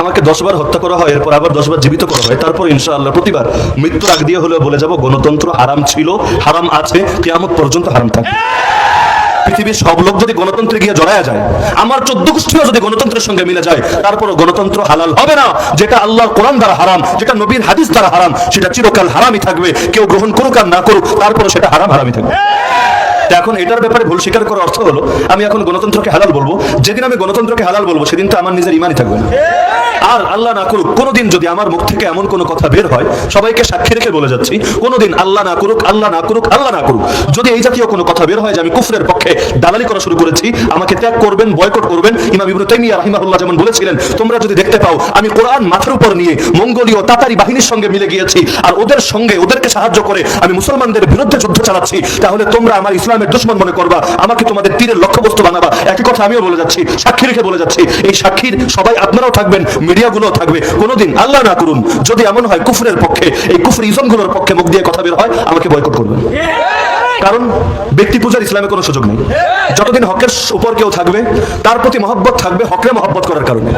আমাকে দশবার হত্যা করা হয়, এরপর আবার দশবার জীবিত করা হয়। তারপর ইনশাআল্লাহ প্রতিবার মৃত্যুর আগ দিয়ে হলেও বলে যাব, গণতন্ত্র হারাম ছিল, হারাম আছে, কেয়ামত পর্যন্ত হারাম থাকবে। পৃথিবীর সব লোক যদি গণতন্ত্রে গিয়ে জড়ায়া যায়, আমার চোদ্দ গোষ্ঠীও যদি গণতন্ত্রের সঙ্গে মিলে যায়, তারপরও গণতন্ত্র হালাল হবে না। যেটা আল্লাহর কোরআন দ্বারা হারাম, যেটা নবীর হাদিস দ্বারা হারাম, সেটা চিরকাল হারামই থাকবে। কেউ গ্রহণ করুক আর না করুক, তারপরও সেটা হারাম, হারামই থাকবে। এখন এটার ব্যাপারে ভুল স্বীকার করার অর্থ হলো, আমি এখন গণতন্ত্রকে হালাল বলব। যেদিন আমি গণতন্ত্রকে হালাল বলব, সেদিন তো আমার নিজের ইমানই থাকবে না। আর আল্লাহ না করুক, কোনোদিন যদি আমার মুখ থেকে এমন কোনো কথা বের হয়, সবাইকে সাক্ষী রেখে বলে যাচ্ছি, কোনোদিন আল্লাহ না করুক, আল্লাহ না করুক, আল্লাহ না করুক। যদি এই জাতীয় কোনো কথা বের হয় যে আমি কুফরের পক্ষে দালালি করা শুরু করেছি, আমাকে ত্যাগ করবেন, বয়কট করবেন, ইমাম ইবনে তাইমিয়া রাহিমাহুল্লাহ যেমন বলেছিলেন, তোমরা যদি দেখতে পাও, আমি কোরআন মাথার উপর নিয়ে মঙ্গোলীয় তাতারি বাহিনীর সঙ্গে মিলে গিয়েছি, আর ওদের সঙ্গে ওদেরকে সাহায্য করে আমি মুসলমানদের বিরুদ্ধে যুদ্ধ চালাচ্ছি, তাহলে তোমরা আমার ইসলামের দুশ্মন মনে করবা, আমাকে তোমাদের তীরের লক্ষ্যবস্তু বানাবা। একই কথা আমিও বলে যাচ্ছি, সাক্ষী রেখে বলে যাচ্ছি, এই সাক্ষীর সবাই আপনারাও থাকবেন মিডিয়াগুলোও থাকবে, কোনোদিন আল্লাহ না করুন। যদি এমন হয় কুফরের পক্ষে, এই কুফর ইজমগুলোর পক্ষে মুখ দিয়ে কথা বের হয়, আমাকে বয়কট করবেন। কারণ ব্যক্তি পূজার ইসলামে কোনো সুযোগ নেই। যতদিন হকের উপর কেউ থাকবে, তার প্রতি মহব্বত থাকবে হকরে মহব্বত করার কারণে।